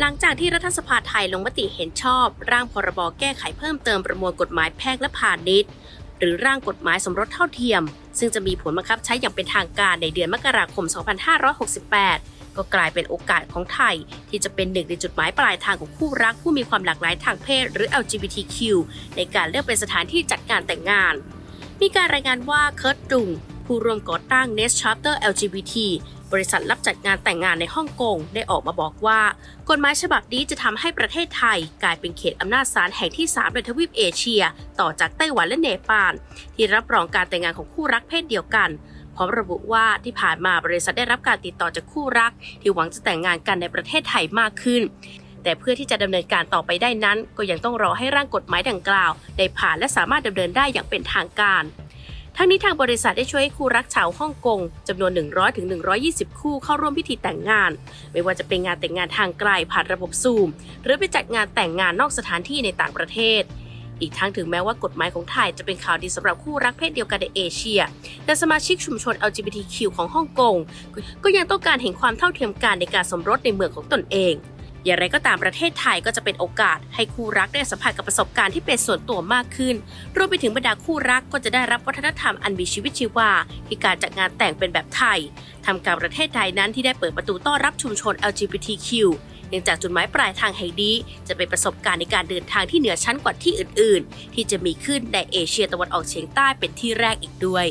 หลังจากที่รัฐสภาไทยลงมติเห็นชอบ ร่างพรบแก้ไขเพิ่มเติมประมวลกฎหมายแพ่งและพาณิชย์ หรือร่างกฎหมายสมรสเท่าเทียม ซึ่งจะมีผลบังคับใช้อย่างเป็นทางการในเดือนมกราคม 2568 ก็กลายเป็นโอกาสของไทย ที่จะเป็นหนึ่งในจุดหมายปลายทางของคู่รักผู้มีความหลากหลายทางเพศ หรือ LGBTQ ในการเลือกเป็นสถานที่จัดงานแต่งงาน มีการรายงานว่าเคิร์ตดุง ผู้ร่วมก่อตั้ง Nest Charter LGBT บริษัทรับจัดงานแต่งงานในฮ่องกง ได้ออกมาบอกว่า กฎหมายฉบับนี้จะทำให้ประเทศไทย กลายเป็นเขตอำนาจศาลแห่งที่ 3 ในทวีปเอเชีย ต่อจากไต้หวันและเนปาล ที่รับรองการแต่งงานของคู่รักเพศเดียวกันพร้อมระบุว่าที่ผ่านมาบริษัทได้รับการติดต่อจากคู่รัก ที่หวังจะแต่งงานกันในประเทศไทยมากขึ้น แต่เพื่อที่จะดำเนินการต่อไปได้นั้น ก็ยังต้องรอให้ร่างกฎหมายดังกล่าว ได้ผ่านและสามารถดำเนินได้อย่างเป็นทางการ ทั้งนี้ทางบริษัทได้ช่วยให้คู่รักชาวฮ่องกงจำนวน 100ถึง120 คู่เข้าร่วมพิธีแต่งงาน ไม่ว่าจะเป็นงานแต่งงานทางไกลผ่านระบบซูม หรือไปจัดงานแต่งงานนอกสถานที่ในต่างประเทศ อีกทั้งถึงแม้ว่ากฎหมายของไทยจะเป็นข่าวดีสำหรับคู่รักเพศเดียวกันในเอเชีย แต่สมาชิกชุมชน LGBTQ ของฮ่องกงก็ยังต้องการเห็นความเท่าเทียมกันในการสมรสในเมืองของตนเอง อย่างไรก็ตามประเทศไทยก็จะเป็นโอกาส ให้คู่รักได้สัมผัสกับประสบการณ์ที่เป็นส่วนตัวมากขึ้น รวมไปถึงบรรดาคู่รักก็จะได้รับวัฒนธรรมอันมีชีวิตชีวาที่การจัดงานแต่งเป็นแบบไทยทำการประเทศไทยนั้นที่ได้เปิดประตูต้อนรับชุมชน LGBTQ เนื่องจากจุดหมายปลายทางแห่งนี้จะเป็นประสบการณ์ในการเดินทางที่เหนือชั้นกว่าที่อื่น ๆ ที่จะมีขึ้นในเอเชียตะวันออกเฉียงใต้เป็นที่แรกอีกด้วย